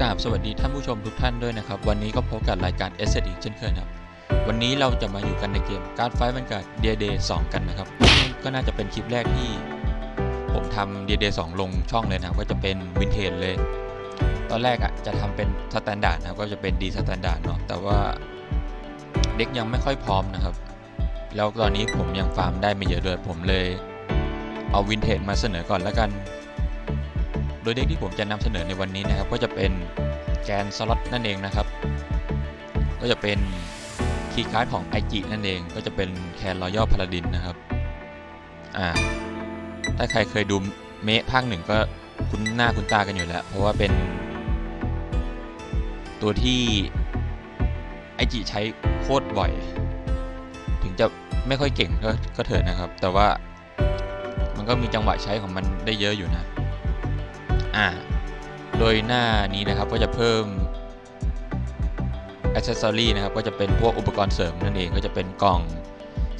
กราบสวัสดีท่านผู้ชมทุกท่านด้วยนะครับ วันนี้ก็พบกับรายการ s อ d เช่นเคยครับ วันนี้เราจะมาอยู่กันในเกมการ์ดไฟมันกับ d เดย์2กันนะครับก็น่าจะเป็นคลิปแรกที่ผมทำ d เดย์2ลงช่องเลยนะก็จะเป็นวินเทจเลย ตอนแรกอะจะทำเป็นสแตนดาร์ดนะก็จะเป็นดีสแตนดาร์ดเนาะแต่ว่าเด็กยังไม่ค่อยพร้อมนะครับ แล้วตอนนี้ผมยังฟาร์มได้ไม่เยอะด้วยผมเลย เอาวินเทจมาเสนอก่อนแล้วกัน โดยเด็กที่ผมจะนำเสนอในวันนี้นะครับ ก็จะเป็นแกนสล็อตนั่นเองนะครับ ก็จะเป็นคีย์การ์ดของไอจินั่นเอง ก็จะเป็นแคนรอยัลพาราดินนะครับอ่าถ้าใครเคยดูเมะภาคหนึ่งก็คุ้นหน้าคุ้นตากันอยู่แล้ว เพราะว่าเป็น ตัวที่ไอจิใช้โคตรบ่อย ถึงจะไม่ค่อยเก่งก็ก็เถิดนะครับ แต่ว่ามันก็มีจังหวะใช้ของมันได้เยอะอยู่นะ อ่าโดยหน้านี้นะครับก็จะเพิ่ม accessory นะครับก็จะเป็นพวกอุปกรณ์เสริมนั่นเองก็จะเป็นกล่อง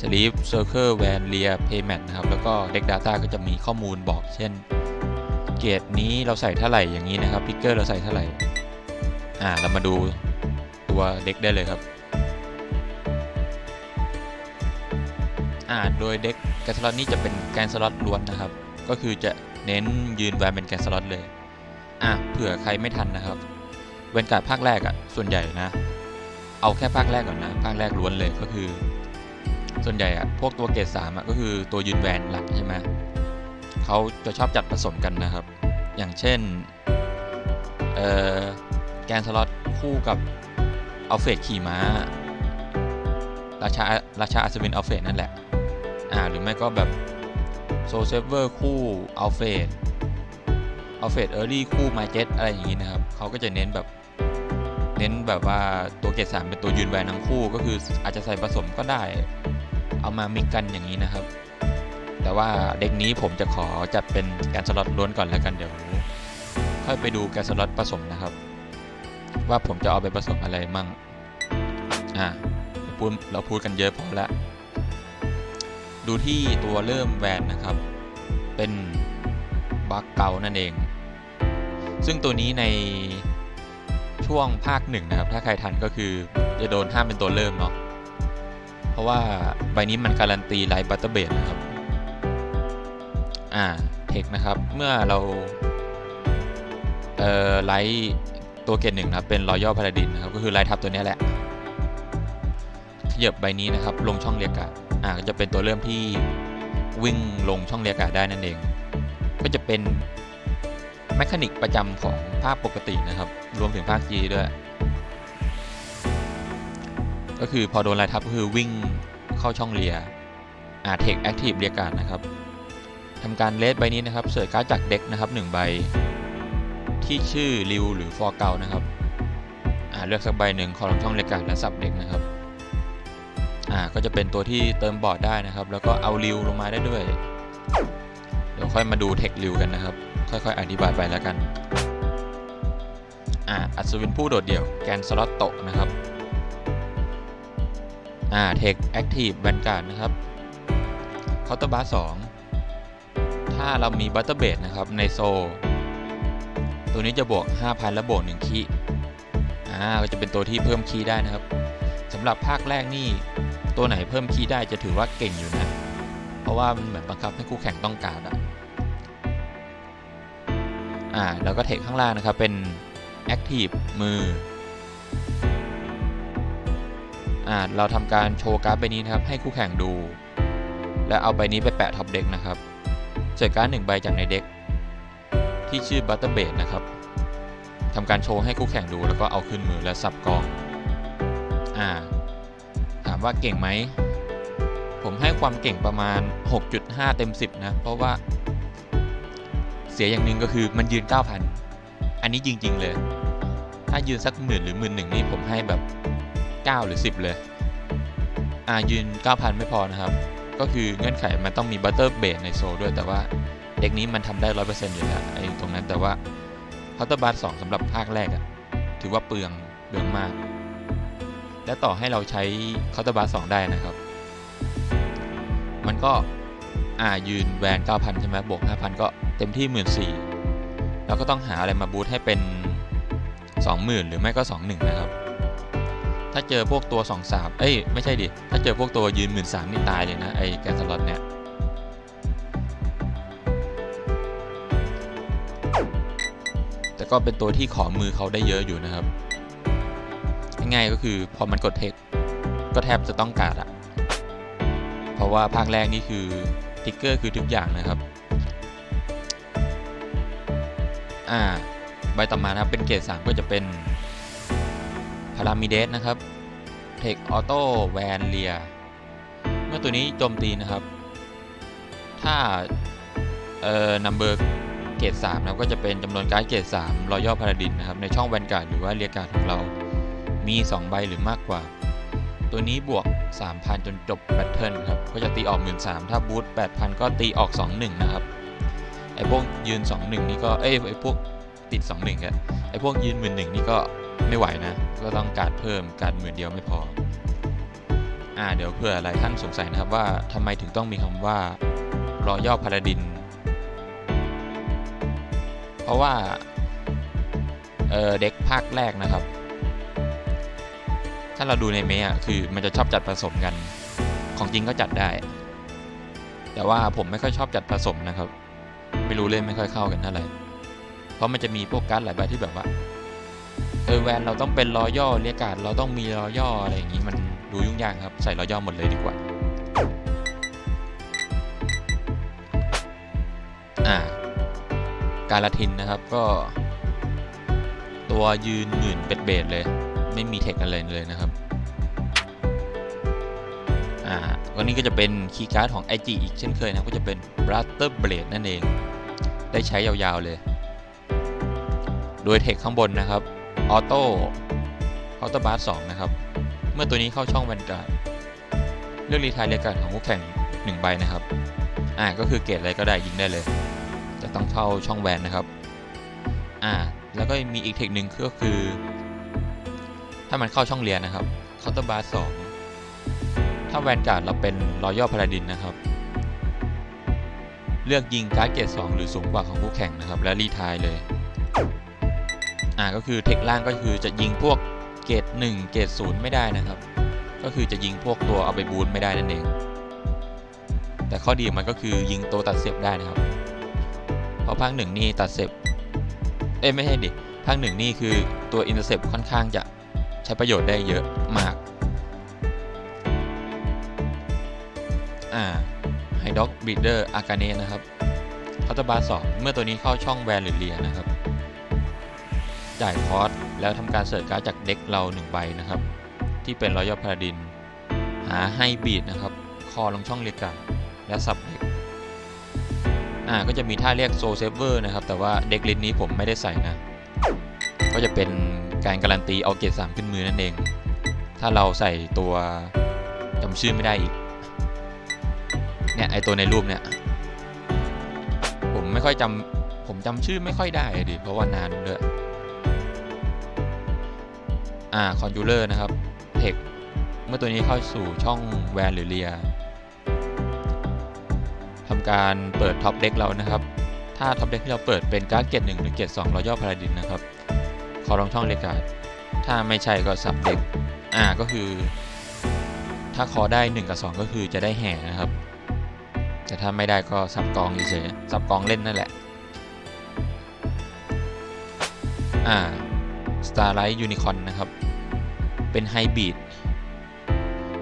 sleeve circle van rear payment นะครับแล้วก็ deck data ก็จะมีข้อมูลบอก เช่น เกรดนี้เราใส่เท่าไหร่อย่างนี้นะครับพิกเกอร์เราใส่เท่าไหร่อ่าเรามาดูตัวเด็กได้เลยครับอ่าโดยเด็กแกนสล็อตนี้จะเป็นแกนสล็อตล้วนนะครับ ก็คือจะเน้นยืนแวนเป็นแกนสล็อตเลย อะเผื่อใครไม่ทันนะครับเวนการ์ดภาคแรกอะ่ะส่วนใหญ่นะ เอาแค่ภาคแรกก่อนนะ ภาคแรกล้วนเลยก็คือ ส่วนใหญ่อะพวกตัวเกรดสามอะก็คือตัวยืนแวนหลักใช่ไหมเขาจะชอบจัดผสมกันนะครับ อย่างเช่นเอ่อแกนสล็อตคู่กับอัลเฟดขี่ม้า ราชาราชาอัศวินอัลเฟดนั่นแหละอ่าหรือไม่ก็แบบโซเซเวอร์คู่อัลเฟด เอัลเฟดเออร์ลี่คู่มาเจ็ตอะไรอย่างนี้นะครับเขาก็จะเน้นแบบเน้นแบบว่าตัวเกรดสามเป็นตัวยืนแวนทั้งคู่ ก็คืออาจจะใส่ผสมก็ได้ เอามามิกกันอย่างนี้นะครับ แต่ว่าเด็กนี้ผมจะขอจัดเป็นแกนสล็อตล้วนก่อนแล้วกันเดี๋ยวค่อยไปดูแกนสล็อตผสมนะครับ ว่าผมจะเอาไปผสมอะไรมั่งอ่าพูดเราพูดกันเยอะพอละดูที่ตัวเริ่มแวนนะครับ เป็นบัคเกานั่นเอง ซึ่งตัวนี้ในช่วงภาคหนึ่งนะครับ ถ้าใครทันก็คือจะโดนห้ามเป็นตัวเริ่มเนาะเพราะว่าใบนี้มันการันตีไลท์บัตเตอร์เบดนะครับอ่าเทคนะครับเมื่อเราเอ่อไลท์ตัวเกรดหนึ่งนะครับเป็นรอยัลพาราดินนะครับก็คือไลท์ทับตัวนี้แหละขยับใบนี้นะครับลงช่องเรียกาอ่าก็จะเป็นตัวเริ่มที่วิ่งลงช่องเรียกาได้นั่นเอง ก็จะเป็น แมคานิกประจำของภาคปกตินะครับ รวมถึงภาค G ด้วย ก็คือพอโดนลายทับก็คือวิ่งเข้าช่องเรียอาเทคแอคทีฟเรียการนะครับทำการเลสใบนี้นะครับเสิร์ชการ์ดจากเด็กนะครับ1ใบ ที่ชื่อริวหรือฟอร์เกานะครับอ่าเลือกสักใบหนึ่งคอลงช่องเรียการและสับเด็กนะครับอ่าก็จะเป็นตัวที่เติมบอร์ดได้นะครับ แล้วก็เอาริวลงมาได้ด้วย ดี๋ยวค่อยมาดูเทคริวกันนะครับ ค่อยๆ อธิบายไปแล้วกัน อ่าอัศวินผู้โดดเดี่ยวแกนสล็อตโตะนะครับอ่าเทคแอคทีฟแวนการ์ดนะครับเคาน์เตอร์บาร์สองถ้าเรามีบัตเตอร์เบดนะครับ ในโซ ตัวนี้จะบวก 5,000 และบวก1คีอ่าก็จะเป็นตัวที่เพิ่มคีได้นะครับสำหรับภาคแรกนี่ตัวไหนเพิ่มคีได้จะถือว่าเก่งอยู่นะ เพราะว่ามันเหมือนบังคับให้คู่แข่งต้องการอะ อ่าแล้วก็เทคข้างล่างนะครับเป็น Active มืออ่าเราทำการโชว์การ์ดใบนี้นะครับให้คู่แข่งดู แล้วเอาใบนี้ไปแปะท็อปเด็กนะครับเจอการ์ดหนึ่งใบจากในเด็กที่ชื่อ Butter b a s นะครับทำการโชว์ให้คู่แข่งดูแล้วก็เอาขึ้นมือและสับกองอ่าถามว่าเก่งไหมผมให้ความเก่งประมาณ 6.5 เต็ม 10 นะ เพราะว่า เสียอย่างหนึ่งก็คือมันยืน 9,000 อันนี้จริง ๆ เลย ถ้ายืนสักหมื่นหรือหมื่นหนึ่งนี่ผมให้แบบ 9 หรือ 10 เลย อ่ายืน 9,000 ไม่พอนะครับ ก็คือเงื่อนไขมันต้องมีบัตเตอร์เบสในโซด้วย แต่ว่าเด็กนี้มันทำได้ 100%อยู่แล้วไอ้ตรงนั้นแต่ว่าเคาน์เตอร์บาร์สองสำหรับภาคแรกอะถือว่าเปลืองเปลืองมาก และต่อให้เราใช้เคาน์เตอร์บาร์สองได้นะครับ มันก็ อ่ายืนแวน9,000 ใช่ไหมบวก 5,000 ก็เต็มที่ 14,000แล้วก็ต้องหาอะไรมาบูทให้เป็น 20,000 หรือไม่ก็ 21นะครับ ถ้าเจอพวกตัว 23 เอ้ย ไม่ใช่ดิ ถ้าเจอพวกตัวยืน 13,000นี่ตายเลยนะ ไอ้แกนสล็อตเนี่ยแต่ก็เป็นตัวที่ขอมือเขาได้เยอะอยู่นะครับ ง่ายๆก็คือพอมันกดเทคก็แทบจะต้องการอะเพราะว่าภาคแรกนี่คือ ติ๊กเกอร์คือทุกอย่างนะครับอ่าใบต่อมานะครับเป็นเกรด3ก็จะเป็นพารามิเดสนะครับเทคออโต้แวนเลียเมื่อตัวนี้โจมตีนะครับ ถ้าเอ่อนัมเบอร์เกรด3นะครับก็จะเป็นจำนวนการ์ดเกรด3รอยัลพาราดินนะครับในช่องแวนการ์ดหรือว่าเรียกการ์ดของเรามี 2 ใบหรือมากกว่า ตัวนี้บวก 3,000 จนจบแบตเทิลครับก็จะตีออก 13,000ถ้าบูท8,000 ก็ตีออก 21 นะครับ ไอพวกยืน 21 นี่ก็เอ้ยไอพวกติด 21อะไอพวกยืนหมื่นหนึ่งนี่ก็ไม่ไหวนะ ก็ต้องการเพิ่มการหมื่นเดียวไม่พอ อ่าเดี๋ยวเพื่ออะไรท่านสงสัยนะครับว่าทำไมถึงต้องมีคำว่ารอย่อพาราดิน เพราะว่าเเด็กภาคแรกนะครับ ถ้าเราดูในเมะคือมันจะชอบจัดผสมกัน ของจริงก็จัดได้ แต่ว่าผมไม่ค่อยชอบจัดผสมนะครับ ไม่รู้เล่นไม่ค่อยเข้ากันเท่าไหร่ เพราะมันจะมีพวกการ์ดหลายใบที่แบบว่า เออแวนเราต้องเป็นรอย่อเรียกการ์ดเราต้องมีรอย่ออะไรอย่างนี้มันดูยุ่งยากครับ ใส่รอย่อหมดเลยดีกว่า อ่า การละทินนะครับก็ ตัวยืนหมื่นเป็ดเบดเลย ไม่มีเทคอะไรเลยนะครับอ่าวันนี้ก็จะเป็นคีย์การ์ดของ IG อีกเช่นเคยนะก็จะเป็น Brother Blade นั่นเอง ได้ใช้ยาวๆเลย โดยเทคข้างบนนะครับออโต้ออโต้บาร์สนะครับ เมื่อตัวนี้เข้าช่องแวนการ์ดเลือกรีทายเรียกการ์ดของคู่แข่ง1ใบนะครับอ่าก็คือเกรดอะไรก็ได้ยิงได้เลย จะต้องเข้าช่องแวนนะครับอ่าแล้วก็มีอีกเทคหนึ่งก็คือ ถ้ามันเข้าช่องเรียนนะครับเคาน์เตอร์บาร์สองถ้าแวนการ์ดเราเป็นรอยัลพาราดินนะครับ เลือกยิงการ์ดเกรด2หรือสูงกว่าของคู่แข่งนะครับ และรีทายเลยอ่าก็คือเทคล่างก็คือจะยิงพวกเกรด1เกรด0ไม่ได้นะครับ ก็คือจะยิงพวกตัวเอาไปบูนไม่ได้นั่นเอง แต่ข้อดีมันก็คือยิงตัวตัดเสียบได้นะครับเพราะภาคหนึ่งนี่ตัดเสียบเอ้ยไม่ใช่ดิภาคหนึ่งนี่คือตัวอินเตอร์เซปค่อนข้างจะ ช้ประโยชน์ได้เยอะมาก อ่าไฮด็อกบีเดอร์อากาเนนะครับคาตาบาสองเมื่อตัวนี้เข้าช่องแวนหรือเลียนะครับ จ่ายคอร์สแล้วทำการเสิร์ชการ์ดจากเด็กเรา1ใบนะครับ ที่เป็นรอยัลพาราดิน หาให้บีดนะครับ คอลงช่องเรียกการ์ดและสับเด็กอ่าก็จะมีท่าเรียกโซเซเวอร์นะครับ แต่ว่าเด็กลิสต์นี้ผมไม่ได้ใส่นะ ก็จะเป็น การการันตีเอาเกรด3ขึ้นมือนั่นเอง ถ้าเราใส่ตัวจำชื่อไม่ได้อีก เนี่ยไอตัวในรูปเนี่ย ผมไม่ค่อยจำผมจำชื่อไม่ค่อยได้ดิ เพราะว่านานด้วยอ่าคอนจูเลอร์นะครับเทคเมื่อตัวนี้เข้าสู่ช่องแวนหรือเลียทำการเปิดท็อปเด็กเรานะครับ ถ้าท็อปเด็กที่เราเปิดเป็นการ์ดเกรด1หรือเกรด2รอย่อพาราดินนะครับ ขอลองช่องเรียกการ์ดถ้าไม่ใช่ก็สับเด็กอ่าก็คือ ถ้าคอได้ 1 กับ 2 ก็คือจะได้แห่นะครับ แต่ถ้าไม่ได้ก็สับกองเฉยๆสับกองเล่นนั่นแหละ อ่า Starlight Unicorn นะครับ เป็นไฮบีด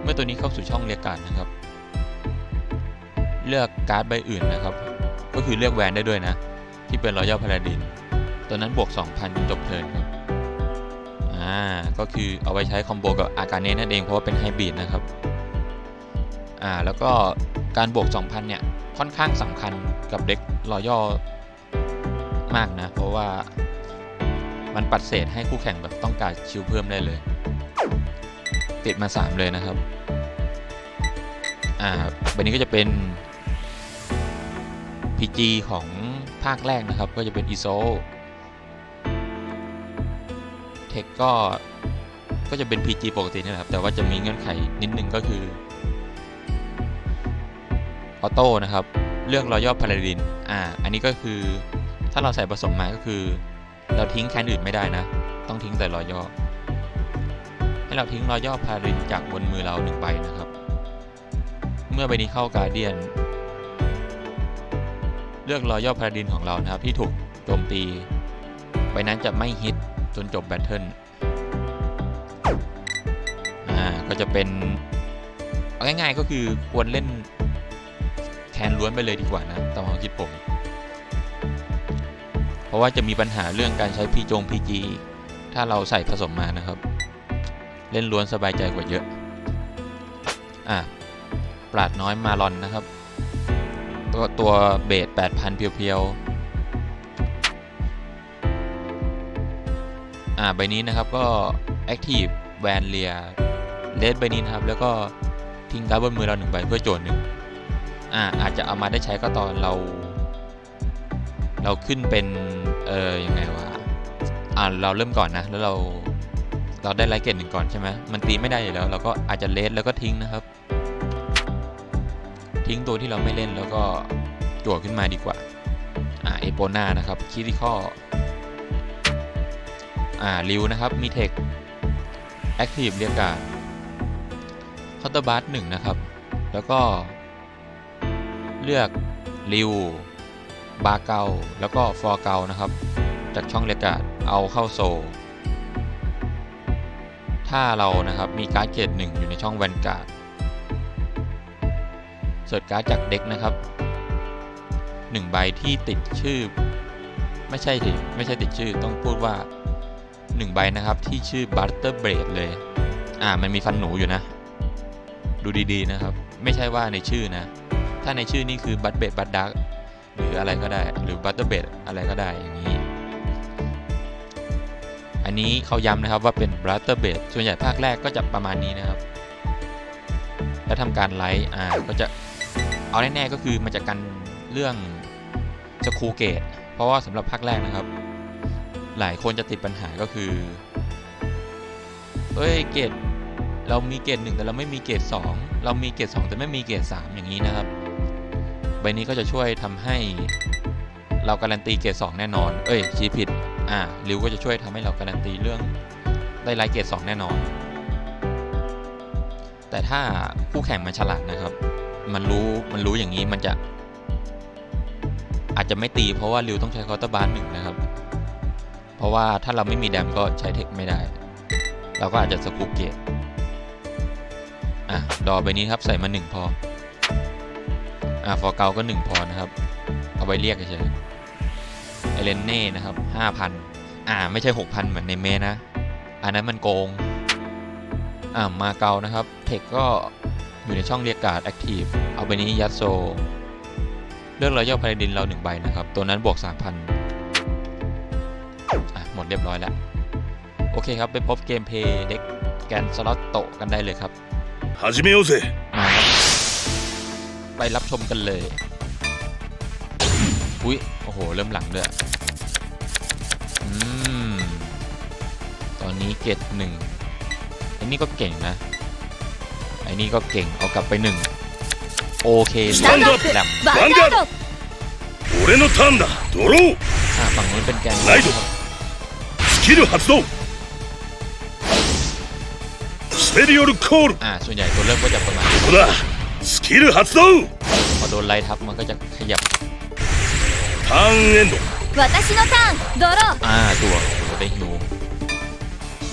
เมื่อตัวนี้เข้าสู่ช่องเรียกการ์ดนะครับ เลือกการ์ดใบอื่นนะครับ ก็คือเลือกแวนได้ด้วยนะ ที่เป็นรอยัลพาราดินตัวนั้นบวก 2,000จบเทินครับ อ่าก็คือเอาไว้ใช้คอมโบกับอากาเนนั่นเองเพราะว่าเป็นไฮบริดนะครับอ่าแล้วก็การบวก 2,000 เนี่ย ค่อนข้างสำคัญกับเด็กรอยัลมากนะ เพราะว่ามันปัดเศษให้คู่แข่งแบบต้องการชิลเพิ่มได้เลย ติดมา 3 เลยนะครับอ่าใบนี้ก็จะเป็น PG ของภาคแรกนะครับ ก็จะเป็น ISO ทคก็ก็จะเป็น PG ปกตินี่แหละครับ แต่ว่าจะมีเงื่อนไขนิดนึงก็คือออโต้นะครับ เลือกรอยัลพาราดินอ่า อันนี้ก็คือถ้าเราใส่ผสมมาก็คือ เราทิ้งแคนอื่นไม่ได้นะ ต้องทิ้งแต่รอยย่อ ให้เราทิ้งรอยย่อพารินจากบนมือเราหนึ่งใบนะครับ เมื่อใบนี้เข้าการเดียน เลือกรอยย่อพาราดินของเรานะครับที่ถูกโจมตีใบนั้นจะไม่ฮิต จนจบแบทเทิลอ่าก็จะเป็นเอาง่ายๆก็คือควรเล่นแคนล้วนไปเลยดีกว่านะตามความคิดผม เพราะว่าจะมีปัญหาเรื่องการใช้พีจงพีจีถ้าเราใส่ผสมมานะครับ เล่นล้วนสบายใจกว่าเยอะ อะปราดน้อยมาลอนนะครับ ตัวตัวเบส8,000 เพียวๆ อ่าใบนี้นะครับก็ Active v a n l i a เลสใบนี้นะครับ แล้วก็ทิ้งการ์ดบนมือเราหนึ่งใบเพื่อโจทย์หนึ่งอ่าอาจจะเอามาได้ใช้ก็ตอนเรา เราขึ้นเป็นเออยังไงวะอ่าเราเริ่มก่อนนะ แล้วเราเราได้ไลท์เกตหนึ่งก่อนใช่ไหมมันตีไม่ได้อยู่แล้วเราก็อาจจะเลสแล้วก็ทิ้งนะครับ ทิ้งตัวที่เราไม่เล่นแล้วก็จั่วขึ้นมาดีกว่าอ่าเอโปนานะครับคิริคอ อ่าริวนะครับ มีเทคแอคทีฟเรียกการคาน์เตอร์บัสหนึ่งนะครับ แล้วก็ เลือกริวบาเกาแล้วก็ฟอร์เกานะครับ จากช่องเรียกการเอาเข้าโซ ถ้าเรานะครับมีการ์ดเกรดหนึ่งอยู่ในช่องแวนการ์ดเสิร์ชการ์ดจากเด็กนะครับหนึ่งใบที่ติดชื่อ ไม่ใช่สิไม่ใช่ติดชื่อต้องพูดว่า หนึ่งใบนะครับที่ชื่อ Butter b r a d เลย อ่ามันมีฟันหนูอยู่นะ ดูดีๆนะครับ ไม่ใช่ว่าในชื่อนะ ถ้าในชื่อนี่คือ b u t b r a d b u t Duck หรืออะไรก็ได้หรือ Butter b r a d อะไรก็ได้อย่างนี้ อันนี้เขาย้ำนะครับว่าเป็น Butter b r a d ส่วนใหญ่ภาคแรกก็จะประมาณนี้นะครับ แล้วทำการไลฟ์อ่าก็จะเอาแน่ๆก็คือมันจะกันเรื่องสคูเกตเพราะว่าสำหรับภาคแรกนะครับ หลายคนจะติดปัญหาก็คือเอ้ยเกรดเรามีเกรดหนึ่งแต่เราไม่มีเกรดสองเรามีเกรดสองแต่ไม่มีเกรดสามอย่างนี้นะครับ ใบนี้ก็จะช่วยทำให้เราการันตีเกรดสองแน่นอน เอ้ยชี้ผิดอ่าริวก็จะช่วยทำให้เราการันตีเรื่องได้ไลท์เกรดสองแน่นอน แต่ถ้าคู่แข่งมันฉลาดนะครับ มันรู้มันรู้อย่างนี้มันจะ อาจจะไม่ตีเพราะว่าริวต้องใช้คอร์เตบาร์หนึ่งนะครับ เพราะว่าถ้าเราไม่มีแดมก็ใช้เทคไม่ได้ เราก็อาจจะสกูเกตอะ ดอใบนี้ครับใส่มาหนึ่งพอ อะ ฟอร์เกาก็หนึ่งพอนะครับ เอาไว้เรียกเฉยเอเลนเน่นะครับห้าพันอ่า ไม่ใช่หกพันเหมือนในเมนะ อันนั้นมันโกง อ่ามาเกานะครับ เทคก็อยู่ในช่องเรียกการ์ดแอคทีฟเอาไปนี้ยัดโซ เลือกรอยย่อพาราดินเราหนึ่งใบนะครับ ตัวนั้นบวก 3,000 หมดเรียบร้อยแล้ว โอเคครับ ไปพบเกมเพย์เด็กแกนสล็อตโตกันได้เลยครับฮาจิเมโอเซมาครับ ไปรับชมกันเลย อุ้ย โอ้โห เริ่มหลังด้วยอืม ตอนนี้เกตหนึ่งไอ้นี่ก็เก่งนะ ไอ้นี่ก็เก่ง เอากลับไปหนึ่งโอเคสแตนด์อัพแหลมฝั่งนู้นเป็นแกนไลท์ キル発動スペリオルコール อ่า ส่วนใหญ่ตัวเริ่มก็จะประมาณนี้ ここだスキル発動 พอโดนไล่ทับมันก็จะขยับ ターンエンド私のターンドロー อ่าตัวโอ้ได้ฮิว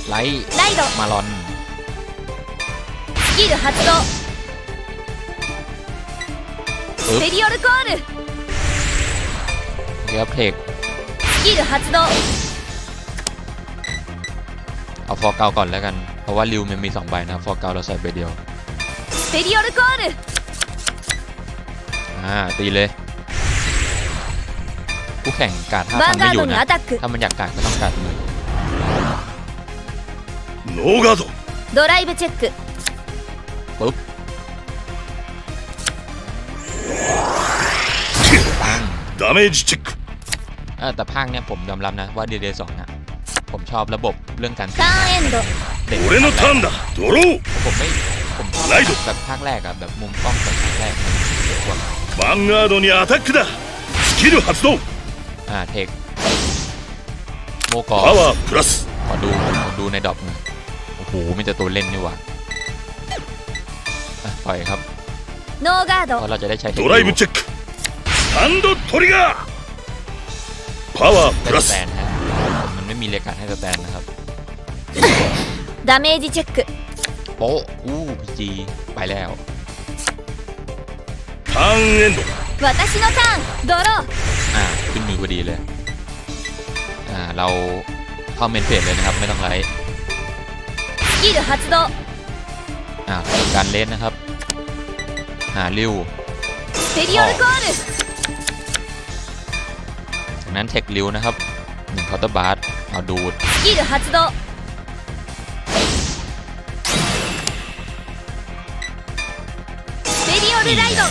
ไลท์ ライド มาลอน スキル発動 ปึ๊บ スペリオルコール โอเคครับเทค スキル発動 าฟอร์เกาก่อนแล้วกัน เพราะว่าริวมันมี2ใบนะฟอร์เกาเราใส่ใบเดียวสเปเดียลกอลอ่าตีเลยคู่แข่งการท่าทำไม่อยู่นะถ้ามันอยากกาดก็ต้องกาดมือโนกาโดดライブチェックปุ๊บดาเมจเช็คแต่พังเนี่ยผมยอมรับนะว่าเดียเดสองนะ ผมชอบระบบเรื่องการซื้อเด็กผมไม่ผมชอบแบบภาคแรกอะแบบมุมกล้องแบบภาคแรกเด็กว่าบังอาโดนิอาทัดะสกิลฮัตโดอ่าเทคโมกอพาวเวอร์พลัสขดูขอดูในดอกโอ้โหมีแต่ตัวเล่นนี่หว่าปล่อยครับโนกาโดเราจะได้ใช้ドライブチェックスタンドトリガーパワ plus มันไม่มีเรียกการให้สแตนนะครับ ダメージチェック โป๊ะอู้พีจีไปแล้ว ターンエンド私のターンドロー อ่าขึ้นมือพอดีเลย อ่า เราเข้าเมนเฟสเลยนะครับ ไม่ต้องไลฟ์ スキル発動 อ่าทำการเล่นนะครับ หาริว スペリオルコール จากนั้นเทคริวนะครับหนึ่งเคาน์เตอร์บาร์ เอาดูด スキル発動スペリオルライド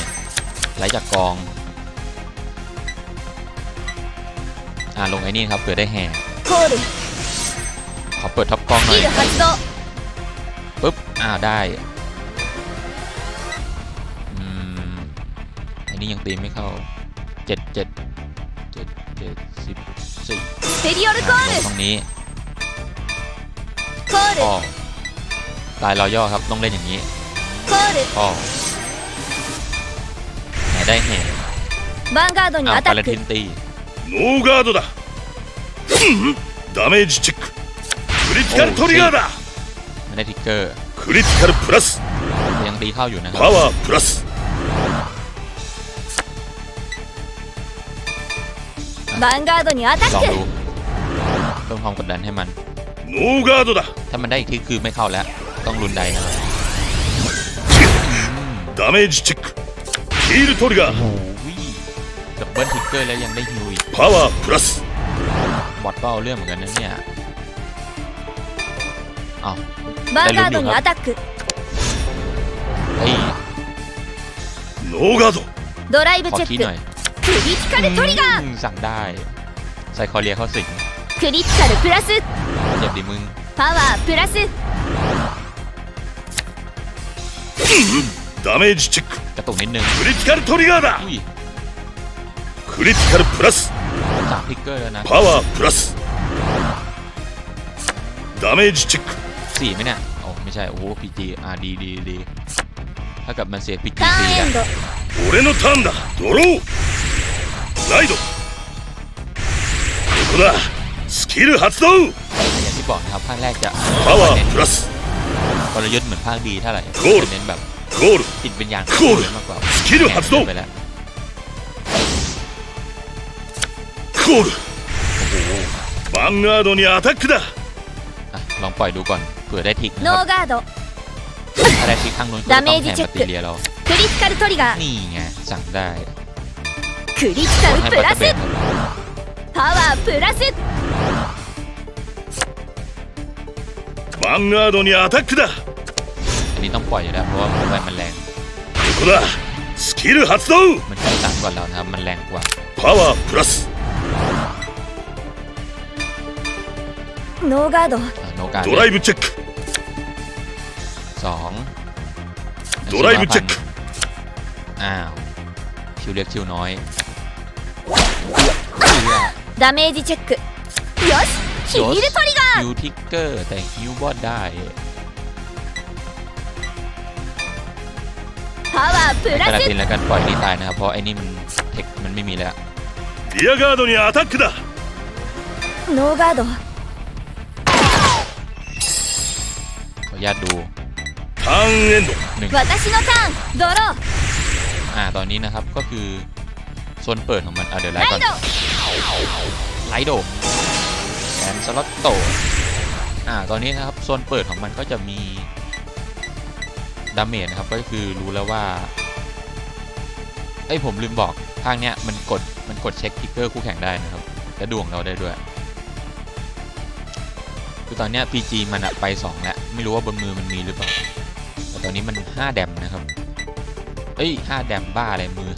ไล่จากกอง อ่าลงไอ้นี่ครับเผื่อได้แห่ コール ขอเปิดท็อปกล้อง ス หน่อ キ ย ル発動 ปุ๊บ อ่าได้อืมไอ้นี่ยังตีไม่เข้าเจ็ดเจ็ดเจ็ดเจ็ดสิบสี่ ス ペリオルコ อ่า ー ล ル งตรงนี้ コール ก็ตายรอย่อครับต้องเล่นอย่างนี้ コール ก็ไหนได้แห่ ヴァンガードに อ้าว アタ ปา ッ ลา ク ทินตี ノーガードだうんダメージチェッククリティカルトリガーだ ไม่ได้ทิกเกอร์ クリティカルプラス แต่ยังตีเข้าอยู่นะครับ パワープラス ヴァンガードにアタ ลอง ッ ดู ク เ พิ่มความกดดันให้มันนูการ์ดะถ้ามันได้อีกทีคือไม่เข้าแล้ว ต้องรุนใดนะดาเมจชิกฮีลทริกากอร์ดับเบิลทิกเกอร์แล้วยังได้ฮิวอีกพาวเวอร์พลัสบอดก็เอาเรื่องเหมือนกันนะเนี่ยเอาได้ลุ้นอยู่ครักไอ้โนการ์ดドライブチェッククリティカルトリガーสั่งได้ ใส่คอเลียเข้าสิง クリティカルプラス เจ็บดิมึง パワープラスダメージチェック กระตุกนิดนึง クリティカルトリガーだ อุ้ย クリティカルプラス สามทิกเกอร์แล้วนะ パワープラスダメージチェック สี่ไหมเนี่ยโอ้ไม่ใช่โอ้โหพีจีอ่าดีดีดีถ้ากับมันเสียพีจี ターン สี่ エ อะ ンド俺のターンだドローライドここだ スキル発動 อย่างที่บอกนะครับภาคแรกจะ パワ เน้น ープラス กลยุทธ์เหมือนภาคดีเท่าไหร่ โกรธ จะเน้นแบบ ゴール ติดเป็นยาง โกรธ มากกว่า スキル発動 ไปแล้ว コールヴァンガードにアタックだ อ่ะลองปล่อยดูก่อนเผื่อได้ทิกนะ ノ ครั ー บ ガード ถ้าได้ทิกข้างนู้นก็ ダ จะ メ ต้อง ージ แถม チェッ มา ク ตีเรียเรา クリティカルトリガー นี่ไงสั่งได้ クリティカル ให้ プ ปัต ラ เตอร์เบ ス นครับ パワープラス ヴァンガードにアタックだ อันนี้ต้องปล่อยอยู่แล้วเพราะว่าไฟมันแรง ここだスキル発動 มันขึ้นสามกว่าเรานะครับ มันแรงกว่า パワープラスノーガード อ่ะโนการ ドライブチェック สอง ドライブチェック อ้าวคิวเล็กคิวน้อย ダメージチェックよしヒールトリガ ー ฮิวทิกเกอร์แต่ฮิวบอดได้ パワープ ก ラ ระ ス ตินแล้วกันปล่อยนี่ตายนะครับ เพราะไอ้นี่มันเทคมันไม่มีแล้ว リアガードにアタックだノーガード ขออนุญาตดู ターンエンドหนึ่ง 私のターンドロー อ่าตอนนี้นะครับก็คือโซนเปิดของมันอ่ะเดี๋ยวไล ラ ฟ์ก่อน イド ไลโดแก นสล็อตโตอ่าตอนนี้นะครับโซนเปิดของมันก็จะมีดาเมจนะครับก็คือรู้แล้วว่าไอ้ผมลืมบอกภาคเนี้ยมันกดมันกดเช็คทิกเกอร์คู่แข่งได้นะครับและดวงเราได้ด้วยคือตอนเนี้ย PG มันอะไป 2 แล้ว ไม่รู้ว่าบนมือมันมีหรือเปล่าแต่ตอนนี้มัน 5 แดมนะครับ เอ้ย 5 แดมบ้าอะไร มือ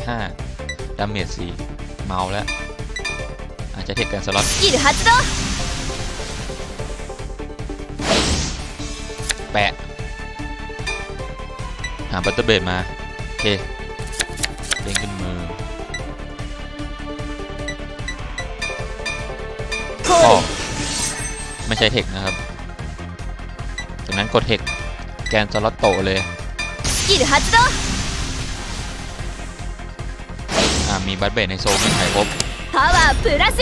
5ดาเมจ4เมาแล้ว อาจจะเทคกันสล็อต แปะหาบัตเตอร์เบดมาโอเคเด้งขึ้นมือออไม่ใช่เทคนะครับ จากนั้นกดเทคแกนสลอตโตเลยกิลฮัตโตมีบัตเบดในโซนไม่ายครบพาวเวอร์พลัส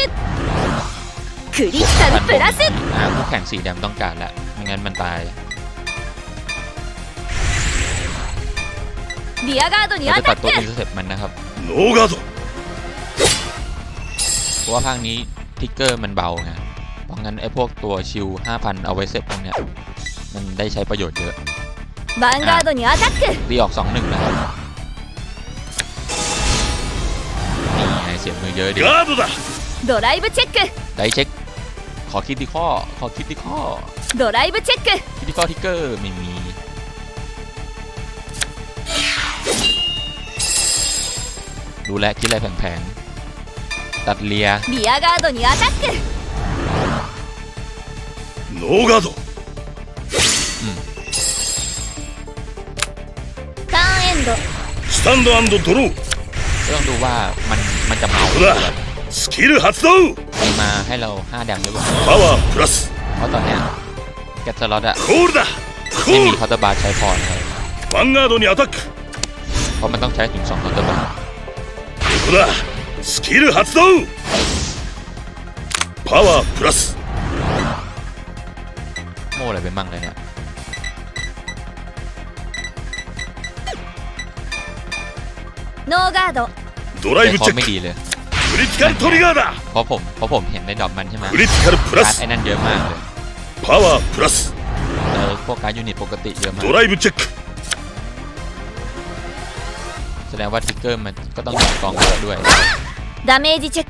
คริสตัลพลัสอ่าคู่แข่งสีดำต้องการละไม่งั้นมันตาย リアガードに เรา ア จะ タ ตั ッ ดตัว ク อินเตอร์เซปมันนะครับ ノーガード เพราะว่าภาคนี้ทิกเกอร์มันเบาไง เพราะงั้นไอ้พวกตัวชิล5,000 เอาไว้เซฟพวกเนี้ย มันได้ใช้ประโยชน์เยอะ ヴァンガードにアタック ตีออก 2-1 นะครับ นี่ไงเสียบมือเยอะดิ ガードだドライブチェック ได้เช็ค ขอคิดที่ข้อ ขอคิดที่ข้อ ドライブチェック คิดที่ข้อทิกเกอร์ไม่มี ดูแลคิดอะไรแผงๆ ตัดเลีย リアガードにアタックノーガードターンエンドスタンドドロー ก็ต้องดูว่ามันมันจะเมา ほ หรือ ら แบบ スキル発動 มีมาให้เรา 5 แดมหรือเปล่า パワープラス เพราะตอนเนี้ยแกตสล็อตอะ コールだコ ไม่ ー มี ル เคาน์เตอร์บาร์ใช้พอนะครับ ヴァンガードにアタック เพราะมันต้องใช้ถึง2เคาน์เตอร์บา า ร์ ここだスキル発動パワープラス โม่อะไรไปมั่งเลยเนี่ย ノーガードドライ ใจ ブ คอ チェ ไม่ ック ดีเลย クリティカルトリガーだ เพราะผมเพราะผมเห็นในดรอปมันใช่ไหม クリティカルプラ การ์ด ス ไอ้นั่นเยอะมากเลย パワープラス ในพวกการ์ดยูนิตปกติเยอะมาก ドライブチェック แสดงว่าทิกเกอร์มันก็ต้องการกองเยอะด้วยดาเมจเช็ค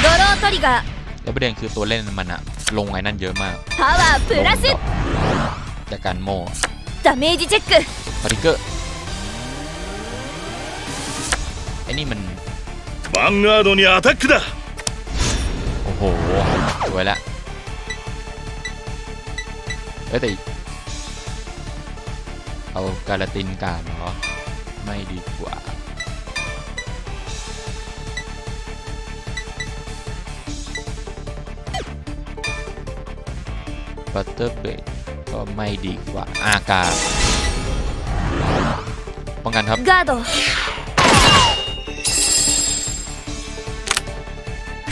โดโรทริกาแล้วประเด็นคือตัวเล่นมันอะลงไอ้นั่นเยอะมากพาวเวอร์พลัสจากการโม่ดาเมจเช็คทริกเกอร์ไอ้นี่มันบังกァンガードにアタックだโอ้โหสวยละเอ้ยแต่เอาการาตินการเหรอ ไม่ดีกว่า บัตเตอร์เบดก็ไม่ดีกว่า อากาป้องกันครับ ガード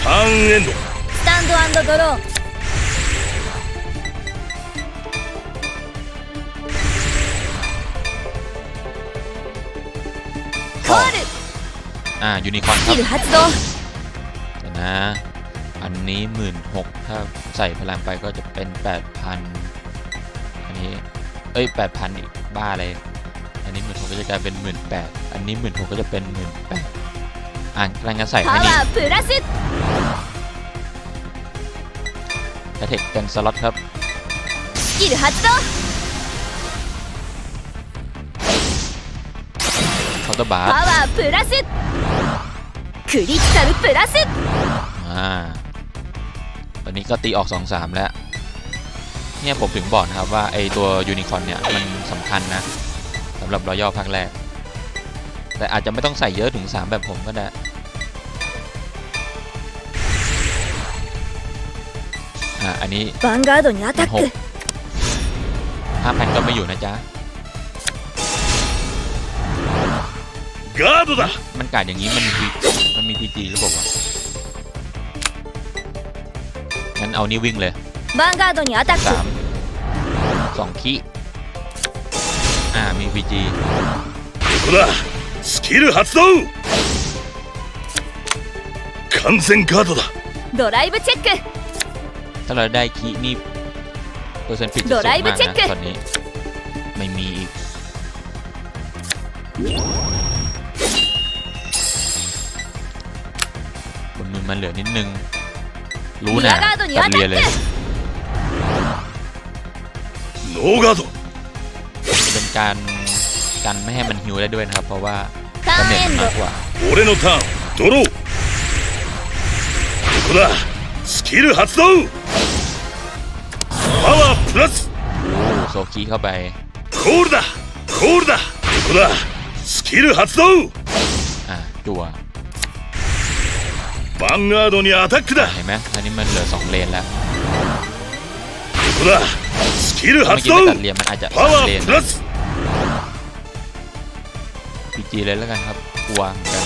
ターンエンドスタンドドロー อ่ายูนิคอนครับนะอันนี้หมื่นหกถ้าใส่พลังไปก็จะเป็นแปดพันอันนี้เอ้ยแปดพันอีกบ้าเลยอันนี้หมื่นหกก็จะกลายเป็นหมื่นแปดอันนี้หมื่นหกก็จะเป็นหมื่นแปดอ่านพลังงานใส่ให้นี่แอทเทคกันสล็อตครับกิลฮัตโต ตอร์บาร์ パワープラスクリスタルプラス อ่า ตอนนี้ก็ตีออก 2 3 แล้ว เนี่ยผมถึงบอกนะครับว่าไอตัวยูนิคอร์นเนี่ย มันสำคัญนะสำหรับรอยัลภาคแรก แต่อาจจะไม่ต้องใส่เยอะถึง 3 แบบผมก็ได้ อ่า อันนี้ ヴァンガードにアタック5,000 ก็ไม่อยู่นะจ๊ะ ガードだ มันกาดอย่างนี้มันมีมันมีพีจีหรือเปล่าวะงั้นเอานี่วิ่งเลย ヴァンガードにアタックสามสองขีอ่า มีพีจี ここだスキル発動完全ガードだドライブチェック ถ้าเราได้คีนี่เปอร์เซ็นต์ผิดจะสูง โดรา มาย ก ไปเช็ค นะ เก ตอนนี้ มือมันเหลือนิดนึง รู้ リ นะ アガードに ตั ア ด タ เรียน ッ เลย クノーガード จะเป็นการกันไม่ให้มันฮิวได้ด้วยนะครับ เพราะว่า タ ดา ーン เมจ エ มัน ンド มากกว่า 俺のターンドローここだスキル発動パワープラス โอ้โซคีเข้าไป コールだコールだここだスキル発動 อ่ะจั่ว ฟังเงヴァンガードにアタックだเห็นไหมตอนนี้มันเหลือสองเลนแล้วดูด้เมื่อ発กี้ไม่ตัดเลี่ยมมันอาจจะสามเลนープラスพีจีเลยแล้วกันครับวางกัน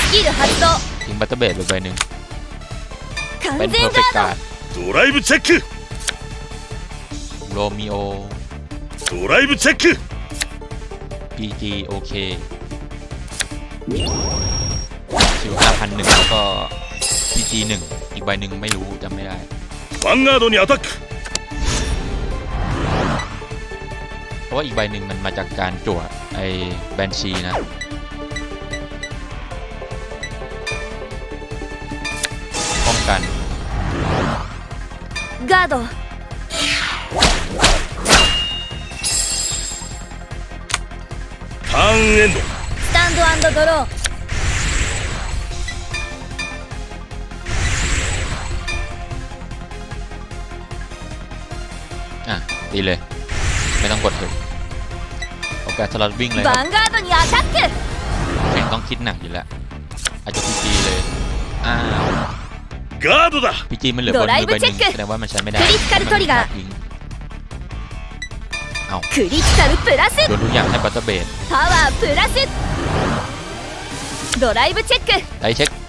สกิลฮัルต์ทิ้งบัตเตอร์เบดลงไปหนึ่งเป็นเพอร์เฟกการ์ドライブเช็คโรมิโอドライブチェック PG โอเค คิวห้าพันหนึ่งแล้วก็พีจีหนึ่งอีกใบหนึ่งไม่รู้จำไม่ได้ฟังงาโดนี่อัตักเพราะว่าอีกใบหนึ่งมันมาจากการจั่วไอแบนชีนะป้องกันกาโดガードターンエンド 앤안더 도로อะดีเลย ไม่ต้องกดถึงโอเคสสลัดวิ่งเลยครับ 망가더니 아타크 แข่งต้องคิดหนักอยู่แล้ว อาจจะพีจีเลยอ้าวガードだพีจีไม่เหลือบนมือใบหนึงแสดงว่ามันใช้ไม่ได้ Critical Trigger クリティカルプラスโดนทุกอย่างให้บัตเตอร์เบดパワープラスドライブチェック ได้เช็ค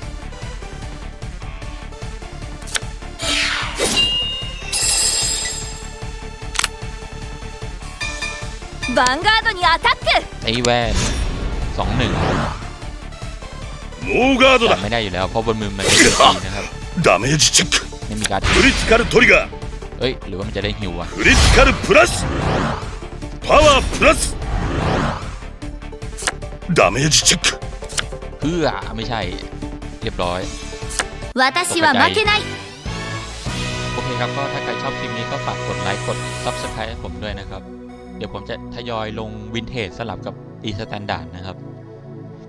ヴァンガードにアタック ไอ้แว่นสองหนึ่ง ノーガードだ จำไม่ได้อยู่แล้ว เพราะบนมือมันเป็นพีจีนะครับ ダメージチェック ไม่มีการด クリティカルトリガー เอ้ย หรือว่ามันจะได้ฮิวอะ クリティカルプラスパワープラスダメージチェック เพื่อไม่ใช่ เรียบร้อย 私は負けない โอเคครับ ก็ถ้าใครชอบคลิปนี้ก็ฝากกดไลค์ กด Subscribe ให้ผมด้วยนะครับ เดี๋ยวผมจะทยอยลงวินเทจสลับกับอีสแตนดาร์ดนะครับ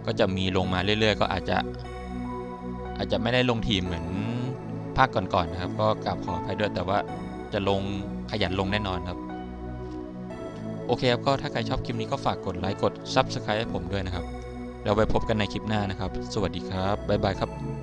ก็จะมีลงมาเรื่อยๆ ก็อาจจะ อาจจะไม่ได้ลงทีมเหมือนภาคก่อนๆนะครับ ก็กราบขออภัยด้วยแต่ว่าจะลงขยันลงแน่นอนครับ โอเคครับ ก็ถ้าใครชอบคลิปนี้ก็ฝากกดไลค์ กด Subscribe ให้ผมด้วยนะครับ เราไปพบกันในคลิปหน้านะครับ สวัสดีครับ บ๊ายบายครับ